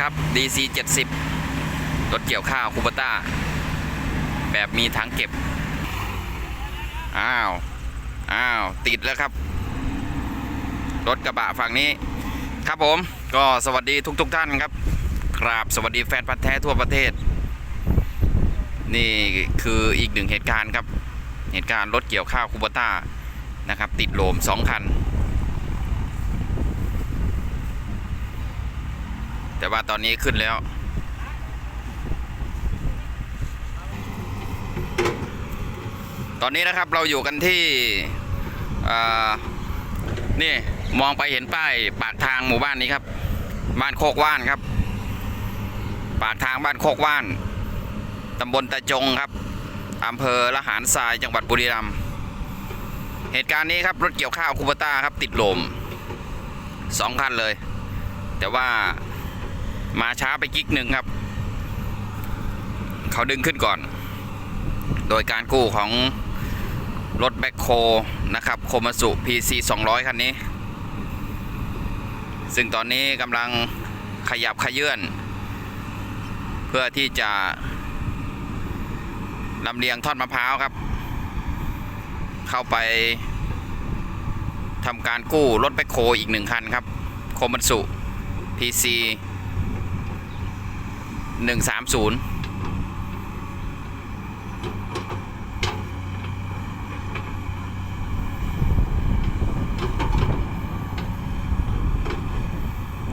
ครับ DC 70รถเกี่ยวข้าวคูปต้า แบบมีถังเก็บ อ้าว อ้าว ติดแล้วครับ รถกระบะฝั่งนี้ ครับผม ก็สวัสดีทุกๆทท่านครับ กราบสวัสดีแฟนพันธ์แท้ทั่วประเทศ นี่คืออีกหนึ่งเหตุการณ์ครับ เหตุการณ์รถเกี่ยวข้าวคูปต้านะครับ ติดโลมสองคัน แต่ว่าตอนนี้ขึ้นแล้ว ตอนนี้นะครับเราอยู่กันที่นี่มองไปเห็นป้ายปากทางหมู่บ้านนี้ครับ บ้านโคกว่านครับ ปากทางบ้านโคกว่านตำบลตะจงครับอำเภอละหารทรายจังหวัดบุรีรัมย์เหตุการณ์นี้ครับรถเกี่ยวข้าวคูปต้าครับติดลมสองคันเลย แต่ว่า มาช้าไปกิ๊กหนึ่งครับ เขาดึงขึ้นก่อน โดยการกู้ของรถแบ็คโคนะครับโคมาสุ PC 200 คันนี้ ซึ่งตอนนี้กำลังขยับขยื่น เพื่อที่จะลำเลียงท่อนมะพร้าวครับ เข้าไปทำการกู้รถแบ็คโคอีกหนึ่งคันครับ โคมาสุ PC 130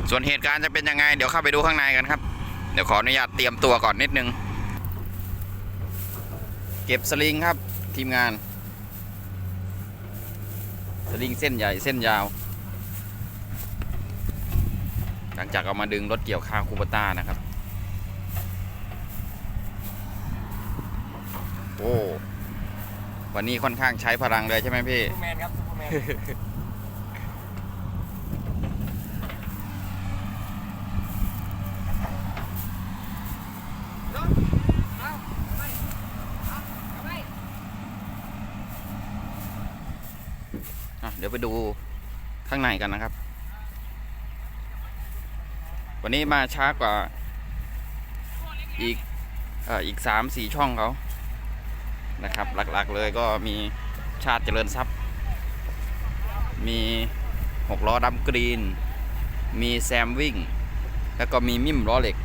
ส่วนเหตุการณ์จะเป็นยังไง เดี๋ยวเข้าไปดูข้างในกันครับ เดี๋ยวขออนุญาตเตรียมตัวก่อนนิดนึง เก็บสลิงครับทีมงาน สลิงเส้นใหญ่เส้นยาว หลังจากเอามาดึงรถเกี่ยวข้าวคูปต้านะครับ โอ้วันนี้ค่อนข้างใช้พลังเลยใช่ไหมพี่ ซูเปอร์แมนครับซูเปอร์แมน อะเดี๋ยวไปดูข้างในกันนะครับ วันนี้มาช้ากว่า อีกเอ่ออีกสามสี่ช่องเขา นะครับ หลักๆเลยก็มีชาติเจริญทรัพย์ มีหกล้อดำกรีน มีแซมวิ่ง แล้วก็มีมิมล้อเหล็ก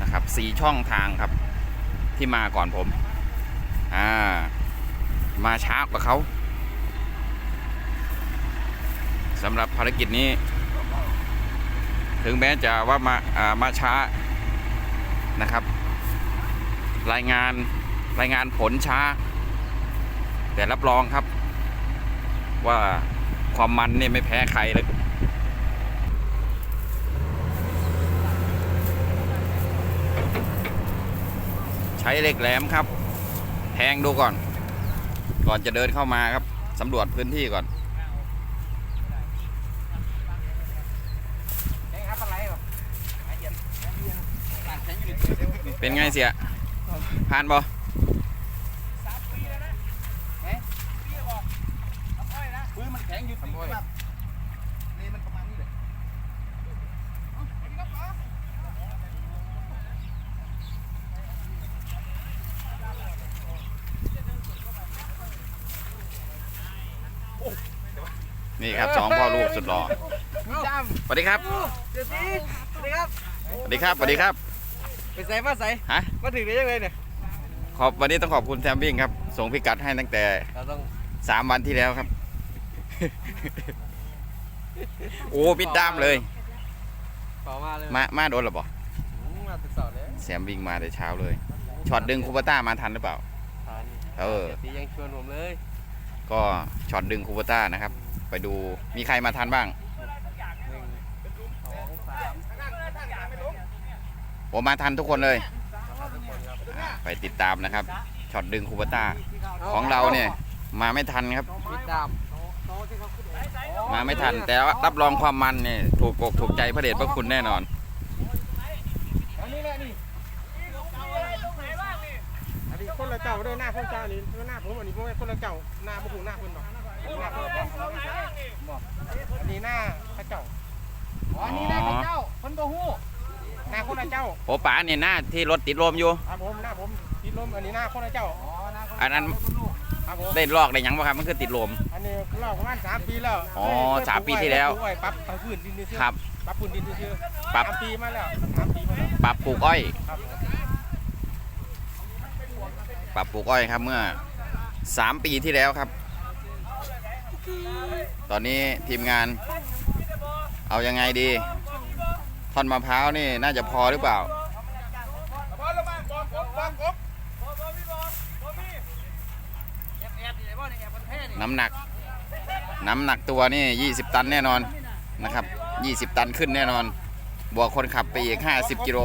นะครับสี่ช่องทางครับที่มาก่อนผม อ่า มาช้ากว่าเขาสำหรับภารกิจนี้ ถึงแม้จะว่ามา อ่า มาช้านะครับ รายงาน รายงานผลช้า แต่รับรองครับ ว่าความมันเนี่ยไม่แพ้ใครเลยใช้เหล็กแหลมครับ แทงดูก่อน ก่อนจะเดินเข้ามาครับสำรวจพื้นที่ก่อนเป็นไงเสียผ่านบ่ สามปีแล้วนะเอ๊ะปีบอกทำอ้อยนะพื้นมันแข็งอยู่ทำอ้อยนี่มันประมาณนี้เลยนี่ครับสองพ่อลูกสุดหล่อมีดสวัสดีครับำเดี๋ยวสิสวัสดีครับ สวัสดีครับ สวัสดีครับ ไปใส่มาใส่ฮะ มาถึงได้ยังไงเนี่ย ขอบวันนี้ต้องขอบคุณแซมบิ้งครับ ส่งพิกัดให้ตั้งแต่เราต้องสามวันที่แล้วครับ โอ้ปิดด้ามเลย ขอมาเลยมา มาโดนหรอบ่มาติดต่อเลยแซมบิ้งมาแต่เช้าเลย ช็อตดึงคูปต้ามาทันหรือเปล่า ทานเออตียังชวนผมเลยก็ช็อตดึงคูปต้านะครับ ไปดู มีใครมาทันบ้าง หนึ่งสองสามผมมาทันทุกคนเลยครับทุกคนครับอ่าไปติดตามนะครับ ช็อตดึงคูปต้าของเราเนี่ยมาไม่ทันครับปิดดาบ มาไม่ทัน แต่ว่ารับรองความมันเนี่ยถูกอกถูกใจพระเดชพระคุณแน่นอนอันนี้แหละนี่อันนี้คนละเจ้าเด้อหน้าคนเจ้านี่หน้าผมอันนี้พวกคนละเจ้าหน้าบุกหน้าคนบอกหน้าคนละเจ้าบอกอันนี้หน้าพระเจ้าอ๋อนี่ได้ของเจ้าคนโบฮู้หน้าคนละเจ้าโอ้ป๋าเนี่ยหน้าที่รถติดลมอยู่ครับผมหน้าผมติดลมอันนี้หน้าคนละเจ้าอ๋อหน้าคนละอันนั้นครับผมได้ลอกได้หยังบ่ครับมันคือติดลม อันนี้เราประมาณสามปีแล้วอ๋อเคยสามปีที่แล้วปลูกไว้ปรับปรับพื้นดินซื่อๆครับ ปรับพื้นดินซื่อๆปรับ สามปีมาแล้วสามปีมาแล้วปรับปลูกอ้อย ครับผมปรับปลูกอ้อยครับเมื่อสามปีที่แล้วครับ ตอนนี้ทีมงาน เอายังไงดี ท่อนมะพร้าวนี่น่าจะพอหรือเปล่า น้ำหนัก น้ำหนักตัวนี่ 20 ตันแน่นอนนะครับ 20 ตันขึ้นแน่นอน บวกคนขับไปอีก 50 กิโล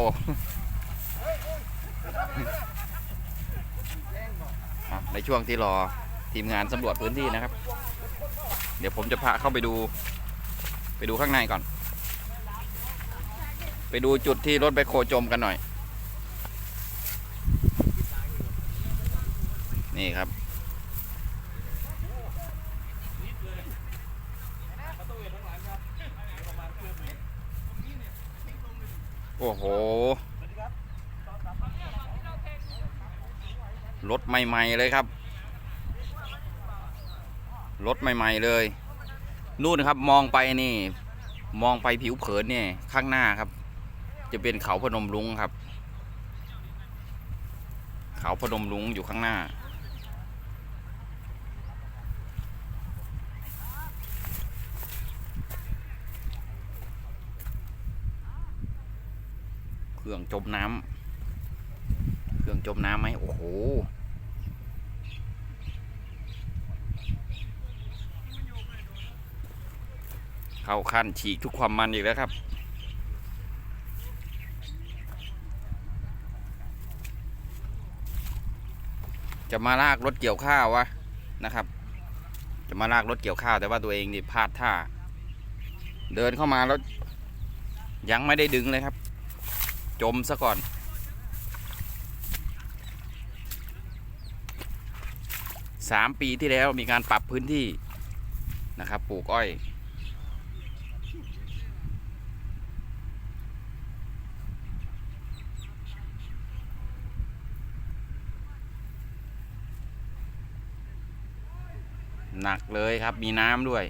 ในช่วงที่รอทีมงานสำรวจพื้นที่นะครับ เดี๋ยวผมจะพาเข้าไปดู ไปดูข้างในก่อน ไปดูจุดที่รถไปโคจมกันหน่อย นี่ครับ โอ้โห รถใหม่ๆเลยครับ รถใหม่ ๆ เลย นู่นครับมองไปนี่ มองไปผิวเผินเนี่ยข้างหน้าครับ จะเป็นเขาพนมรุ้งครับ เขาพนมรุ้งอยู่ข้างหน้า เครื่องจมน้ำเครื่องจมน้ำไหมโอ้โหเข้าขั้นฉีกทุกความมันอีกแล้วครับจะมาลากรถเกี่ยวข้าววะนะครับ จะมาลากรถเกี่ยวข้าวแต่ว่าตัวเองนี่พลาดท่า เดินเข้ามาแล้วยังไม่ได้ดึงเลยครับ จมซะก่อน สามปีที่แล้วมีการปรับพื้นที่นะครับปลูกอ้อย หนักเลยครับมีน้ำด้วย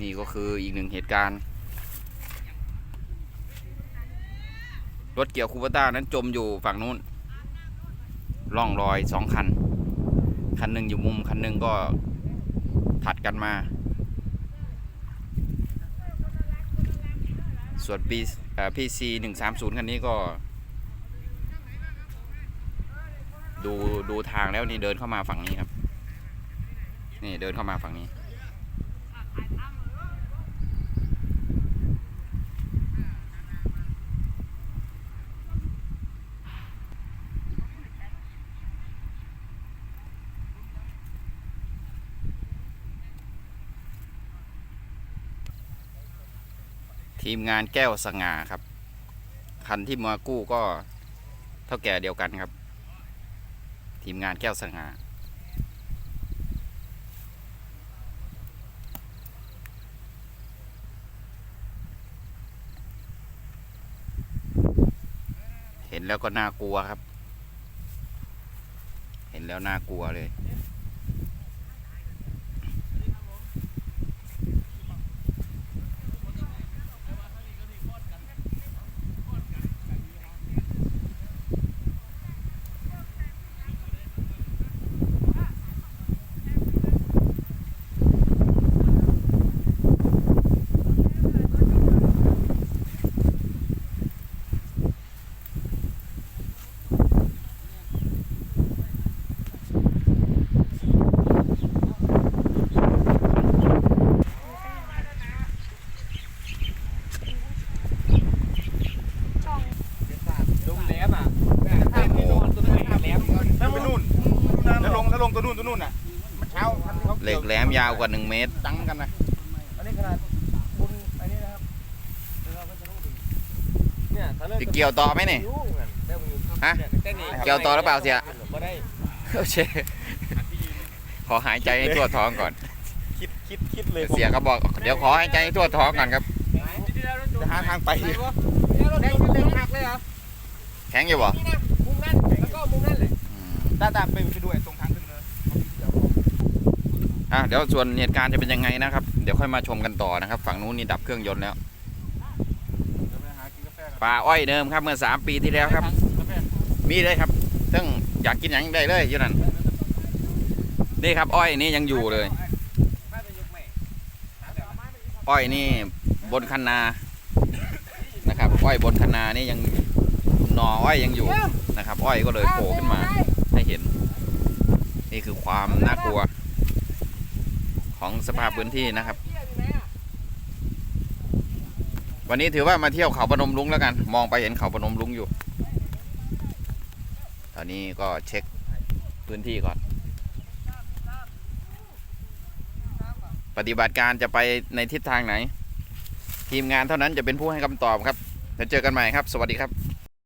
นี่ก็คืออีกหนึ่งเหตุการณ์ รถเกี่ยวคูปต้านั้นจมอยู่ฝั่งนู้นร่องรอยสองคัน คันหนึ่งอยู่มุม คันหนึ่งก็ถัดกันมา ส่วนปีพีซีหนึ่งสามศูนย์คันนี้ก็ ดูดูทางแล้วนี่เดินเข้ามาฝั่งนี้ครับ นี่เดินเข้ามาฝั่งนี้ ทีมงานแก้วสง่าครับ คันที่มากู้ก็เท่าแก่เดียวกันครับ ทีมงานแก้วสง่าเห็นแล้วก็น่ากลัวครับ เห็นแล้วน่ากลัวเลย ลุงแหลมอะถ้าไม่โดนตัวนี้แหลมถ้าไปนู่นถ้าลงถ้าลงตัวนู่นตัวนู่นอะมัน เช้าทันเขาเหล็กแหลมยาวกว่า 1 เมตรดังกันนะอันนี้ขนาดคุณอันนี้นะครับเนี่ยถ้าเลิกจะเกี่ยวต่อไหมนี่ฮะเกี่ยวต่อหรือเปล่าเสียบ่ได้โอเคขอหายใจให้ทั่วท้องก่อน คิดคิดคิดเลยเสียก็บอก เดี๋ยวขอให้ใจทั่วท้องก่อนครับ จะหาทางไปแดงเล็งหักเลยเหรอแข็งอยู่บ่นี่นะมุมนั้นแล้วก็มุมนั้นเลยอืม ตาตามไปไปด้วยตรงทางขึ้นเลย อะเดี๋ยวส่วนเหตุการณ์จะเป็นยังไงนะครับ เดี๋ยวค่อยมาชมกันต่อนะครับ ฝั่งนู้นนี่ดับเครื่องยนต์แล้วป่าอ้อยเดิมครับเมื่อสามปีที่แล้วครับ มีเลยครับซึ่งอยากกินอย่างได้เลยอยู่นั่นนี่ครับ อ้อยนี่ยังอยู่เลย อ้อยนี่บนคันนานะครับ อ้อยบนคันนานี่ยังหน่ออ้อยยังอยู่นะครับ อ้อยก็เลยโผล่ขึ้นมาให้เห็น นี่คือความน่ากลัว ของสภาพพื้นที่นะครับ วันนี้ถือว่ามาเที่ยวเขาพนมลุงแล้วกัน มองไปเห็นเขาพนมลุงอยู่ ตอนนี้ก็เช็คพื้นที่ก่อน ปฏิบัติการจะไปในทิศทางไหน ทีมงานเท่านั้นจะเป็นผู้ให้คำตอบครับแล้วเจอกันใหม่ครับ สวัสดีครับ